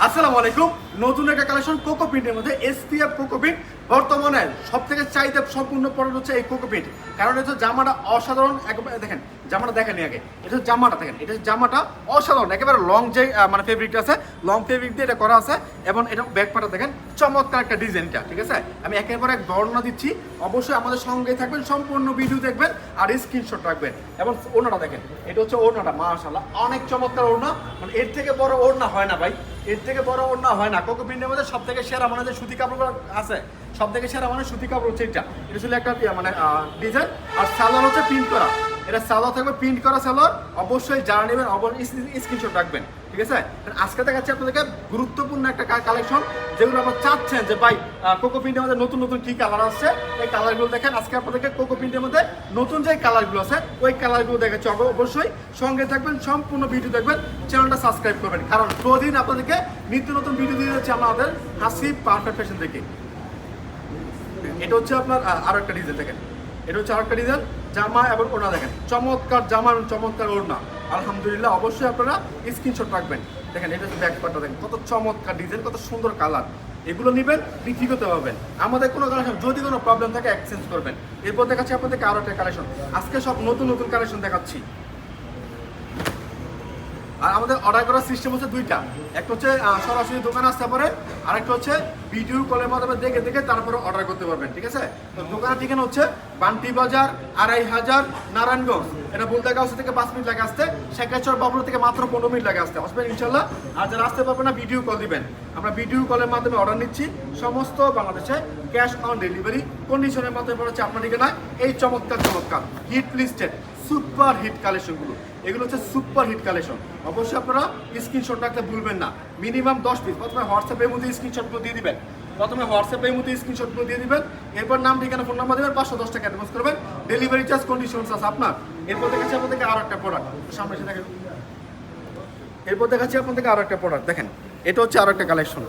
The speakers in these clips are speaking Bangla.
আসসালামু আলাইকুম। নতুন একটা কালেকশন কোকো প্রিন্টের মধ্যে এসপিএফ কোকো প্রিন্ট বর্তমানে সব থেকে চাহিদা সম্পূর্ণ প্রোডাক্ট হচ্ছে এই কোকো প্রিন্ট কারণ এটা জামাটা অসাধারণ। একবারে দেখেন, জামাটা দেখেন আগে। এটা জামাটা দেখেন। এটা জামাটা অসাধারণ। একেবারে লং যে মানে ফেব্রিকটা আছে লং ফেব্রিক দিয়ে এটা করা আছে। এবং এটা ব্যাক পাটা দেখেন, চমৎকার একটা ডিজাইনটা ঠিক আছে? আমি একের পর এক বর্ণনা দিচ্ছি। অবশ্যই আমাদের সঙ্গে থাকবেন, সম্পূর্ণ ভিডিও দেখবেন আর স্ক্রিনশট রাখবেন। এবং ওড়নাটা দেখেন, এটা হচ্ছে ওড়নাটা, মাশাআল্লাহ। অনেক চমৎকার ওড়না। মানে এর থেকে বড় ওড়না হয় না ভাই। এর থেকে বড় ওড়না হয় না। কোকো প্রিন্টের মধ্যে সব থেকে সেরা মানে যে সুতি কাপড় আছে সব থেকে সেরা মানে সুতি কাপড় হচ্ছে এটা এটা ছিল একটা মানে ডিজাইন আর সালোয়ার হচ্ছে প্রিন্ট করা। এটা সালোয়ার থাকবে প্রিন্ট করা সালোয়ার। অবশ্যই যারা নেবেন, অবশ্যই স্ক্রিনশট রাখবেন। ঠিক আছে? আজকে দেখাচ্ছি আপনাদেরকে গুরুত্বপূর্ণ একটা কালেকশন যেগুলো আপনারা চাচ্ছেন যে ভাই কোকো প্রিন্টের মধ্যে নতুন নতুন কি কালার আসছে? এই কালারগুলো দেখেন আজকে আপনাদেরকে কোকো প্রিন্টের মধ্যে নতুন যে কালারগুলো আছে ওই কালারগুলো দেখাচ্ছি অব- অবশ্যই। সঙ্গে থাকবেন সম্পূর্ণ ভিডিও দেখবেন চ্যানেলটা সাবস্ক্রাইব করবেন। কারণ প্রতিদিন আপনাদেরকে নিত্য নতুন ভিডিও দিয়ে যাচ্ছে আমাদের হাসি পারফেক্ট ফ্যাশন থেকে এটা হচ্ছে আপনার আহ, আরও একটা ডিজাইন দেখেন। এটা হচ্ছে আরও একটা ডিজাইন জামা এবং ওড়না দেখেন। চমৎকার জামা এবং চমৎকার ওড়না। আলহামদুলিল্লাহ, অবশ্যই আপনারা স্ক্রিনশট রাখবেন। দেখেন, এটা হচ্ছে ব্যাক পার্টটা দেখেন। কত চমৎকার ডিজাইন কত সুন্দর কালার এগুলো নেবেন বিক্রি করতে আমাদের কোনো কালেকশন যদি কোনো প্রবলেম থাকে এক্সচেঞ্জ করবেন। এরপর দেখাচ্ছি আপনাদেরকে আরও একটা কালেকশন আজকে সব নতুন নতুন কালেকশন দেখাচ্ছি। আর আমাদের অর্ডার করার সিস্টেম হচ্ছে দুইটা। একটা হচ্ছে সরাসরি দোকানে আসতে পারে আর একটা হচ্ছে ভিডিও কলের মাধ্যমে দেখে দেখে তারপরে অর্ডার করতে পারবেন, ঠিক আছে? তো দোকানের ঠিকানা হচ্ছে বান্টি বাজার, আড়াই হাজার, নারায়ণগঞ্জ। এটা বলতে গাছ থেকে পাঁচ মিনিট লাগে আসতে শেখাচর বাবুর থেকে মাত্র পনেরো মিনিট লাগে আসতে। আসবেন ইনশাল্লাহ। আর যারা আসতে পারবেন না ভিডিও কল দিবেন। আমরা ভিডিও কলের মাধ্যমে অর্ডার নিচ্ছি। সমস্ত বাংলাদেশে ক্যাশ অন ডেলিভারি কন্ডিশনের মাধ্যমে পড়া হচ্ছে আপনার ঠিকানায়। এই চমৎকার চমৎকার। হিট লিস্টেড সুপার হিট কালেকশনগুলো। এগুলো হচ্ছে সুপার হিট কালেকশন। অবশ্যই আপনারা স্ক্রিনশট রাখতে ভুলবেন না। মিনিমাম দশ পিস প্রথমে হোয়াটসঅ্যাপের মধ্যে স্ক্রিনশটগুলো দিয়ে দিবেন। প্রথমে হোয়াটসঅ্যাপের মধ্যে স্ক্রিনশটগুলো দিয়ে দিবেন। এরপর নাম, ঠিকানা ফোন নাম্বার দেবেন। পাঁচশো দশ টাকা অ্যাডভান্স করবেন। ডেলিভারি চার্জ কন্ডিশনস আছে আপনার। এরপর দেখাচ্ছি আপনাদেরকে আরও একটা প্রোডাক্ট সামনে এসে দেখেন। এরপর দেখাচ্ছি আপনাদেরকে আরও একটা প্রোডাক্ট দেখেন, এটা হচ্ছে আরও একটা কালেকশন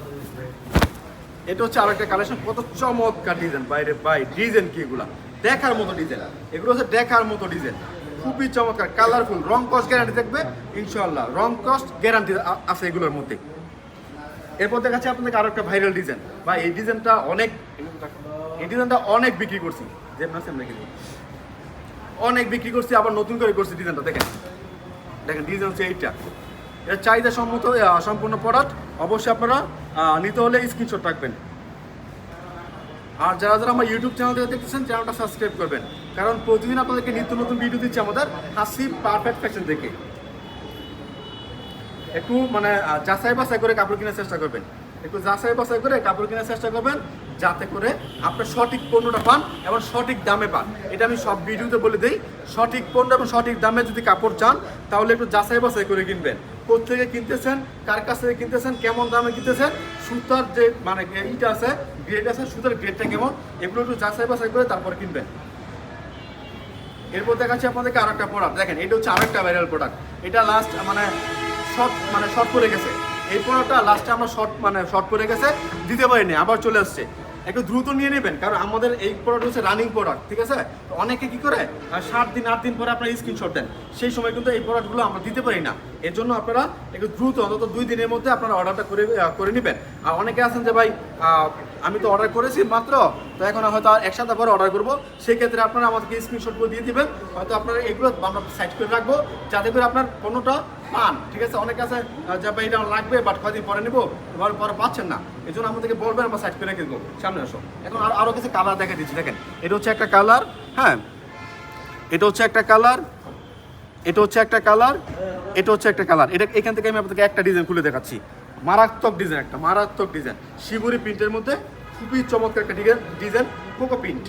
এটা হচ্ছে আরও একটা কালেকশন কত চমৎকার ডিজাইন বাইরে বাই ডিজাইন কি এগুলা? দেখার মতো ডিজাইন এগুলো হচ্ছে দেখার মতো ডিজাইন খুবই চমৎকার কালারফুল রং কস্ট গ্যারান্টি থাকবে ইনশাল্লাহ রং কস্ট গ্যারান্টি আছে এগুলোর মধ্যে। এরপর দেখাচ্ছি আপনাদের আরও একটা ভাইরাল ডিজাইন বা এই ডিজাইনটা অনেক, এই ডিজাইনটা অনেক বিক্রি করছি। যে অনেক বিক্রি করছি, আবার নতুন করে করছি ডিজাইনটা দেখেন। দেখেন ডিজাইন হচ্ছে এইটা। এটা চাহিদা সম্মত সম্পূর্ণ প্রোডাক্ট অবশ্যই আপনারা নিতে হলে স্ক্রিনশট রাখবেন। আর যারা যারা আমার ইউটিউব চ্যানেল থেকে দেখতেছেন চ্যানেলটা সাবস্ক্রাইব করবেন। কারণ প্রতিদিন আপনাদেরকে নিত্য নতুন ভিডিও দিচ্ছে আমাদের হাসি পারফেক্ট ফ্যাশন থেকে একটু মানে যাচাই বাছাই করে কাপড় কেনার চেষ্টা করবেন। একটু যাচাই বাছাই করে কাপড় কেনার চেষ্টা করবেন, যাতে করে আপনার সঠিক পণ্যটা পান এবং সঠিক দামে পান। এটা আমি সব ভিডিওতে বলে দিই, সঠিক পণ্য এবং সঠিক দামে যদি কাপড় চান, তাহলে একটু যাচাই বাছাই করে কিনবেন। কোথেকে কিনতেছেন, কার কাছ থেকে কিনতেছেন, কেমন দামে কিনতেছেন, সুতার যে মানে ইটা আছে গ্রেড আছে, সুতার গ্রেডটা কেমন, এগুলো একটু যাচাই বাছাই করে তারপর কিনবেন। এরপর দেখাচ্ছি আপনাদেরকে আর একটা প্রোডাক্ট দেখেন, এটা হচ্ছে আরেকটা ভাইরাল প্রোডাক্ট এটা লাস্ট মানে শর্ট মানে শর্ট পড়ে গেছে। এই প্রোডাক্টটা লাস্টে আমরা শর্ট মানে শর্ট পড়ে গেছে, দিতে পারিনি, আবার চলে আসছে। একটু দ্রুত নিয়ে নেবেন, কারণ আমাদের এই প্রোডাক্ট হচ্ছে রানিং প্রোডাক্ট ঠিক আছে? তো অনেকে কি করে সাত দিন, আট দিন পরে আপনার স্ক্রিনশট দেন। সেই সময় কিন্তু এই প্রোডাক্টগুলো আমরা দিতে পারি না। এর জন্য আপনারা একটু দ্রুত, অন্তত দুই দিনের মধ্যে আপনারা অর্ডারটা করে করে নেবেন। আর অনেকে আছেন যে, ভাই আমি তো অর্ডার করেছি মাত্র, তো এখন হয়তো আর এক সপ্তাহ পরে অর্ডার করব। সেই ক্ষেত্রে আপনারা আমাদেরকে স্ক্রিনশটগুলো দিয়ে দিবেন। হয়তো আপনারা এগুলো আমরা সাইড করে রাখব, যাতে করে আপনার পণ্যটা পান, ঠিক আছে? অনেকে আছে যে ভাই এটা লাগবে বাট কয়দিন পরে নেব? এবার পরে পাচ্ছেন না। এই জন্য আমাদেরকে বলবেন, আমরা সাইড করে রেখে দেবো সামনে আসো। এখন আর আরও কিছু কালার দেখা দিচ্ছি, দেখেন। এটা হচ্ছে একটা কালার হ্যাঁ? এটা হচ্ছে একটা কালার এটা হচ্ছে একটা কালার এটা হচ্ছে একটা কালার এটা এখান থেকে আমি আপনাদেরকে একটা ডিজাইন খুলে দেখাচ্ছি। মারাত্মক ডিজাইন একটা মারাত্মক ডিজাইন শিবুরি প্রিন্টের মধ্যে খুবই চমৎকার একটা design design coco print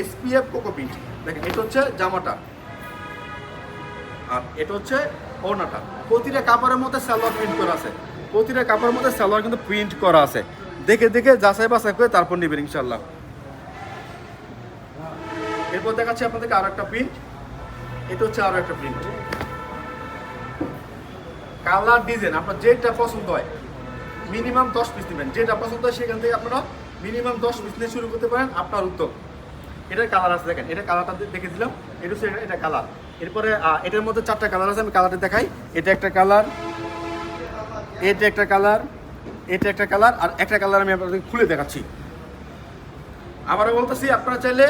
SPF coco print দেখেন, এটা হচ্ছে জামাটা। আর এটা হচ্ছে ওড়নাটা। প্রতিটা কাপড়ের মধ্যে সালোয়ার প্রিন্ট করা আছে। প্রতিটা কাপড়ের মধ্যে সালোয়ার কিন্তু প্রিন্ট করা আছে। দেখে দেখে, যাচাই বাছাই করে তারপর নেবেন ইনশাল্লাহ এরপর দেখাচ্ছি আপনাদেরকে আরও একটা প্রিন্ট এটা হচ্ছে আরও একটা প্রিন্ট কালার ডিজাইন আপনার যেটা পছন্দ হয় মিনিমাম দশ পিস নেবেন। যেটা পছন্দ হয় সেখান থেকে আপনারা মিনিমাম দশ পিস নিয়ে শুরু করতে পারেন, আপনার উদ্যোগ। এটার কালার আছে দেখেন এটা কালারটা দেখে দিলাম। এটা হচ্ছে এটা কালার এরপরে এটার মধ্যে চারটা কালার আছে, আমি কালারটা দেখাই। এটা একটা কালার এটা একটা কালার এটা একটা কালার আর একটা কালার আমি আপনাদের খুলে দেখাচ্ছি। আবারও বলতেছি, আপনারা চাইলে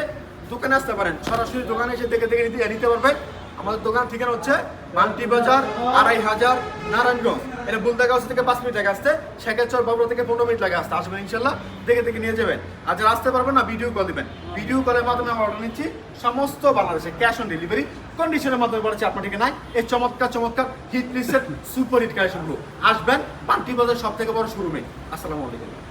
দোকানে আসতে পারেন। সরাসরি দোকানে এসে দেখে দেখে নিতে নিতে পারবেন আমাদের দোকান ঠিকানা হচ্ছে মান্টি বাজার, আড়াই হাজার, নারায়ণগঞ্জ। এটা বুলদাগাঁও থেকে পাঁচ মিনিট লাগে আসতে, শেখাচর বাবুরা থেকে পনেরো মিনিট লাগে আসতে। আসবেন ইনশাল্লাহ, দেখে দেখে নিয়ে যাবেন। আর যারা আসতে পারবেন না ভিডিও কল দিবেন। ভিডিও কলের মাধ্যমে আমরা অর্ডার নিচ্ছি সমস্ত বাংলাদেশে ক্যাশ অন ডেলিভারি কন্ডিশনের মাধ্যমে বলেছি আপনার ঠিকানায়। এই চমৎকার চমৎকার হিট লিস্টের সুপার হিট কালেকশনগুলো আসবেন মান্টি বাজার সব থেকে বড় শুরু শোরুমে আসসালামু আলাইকুম।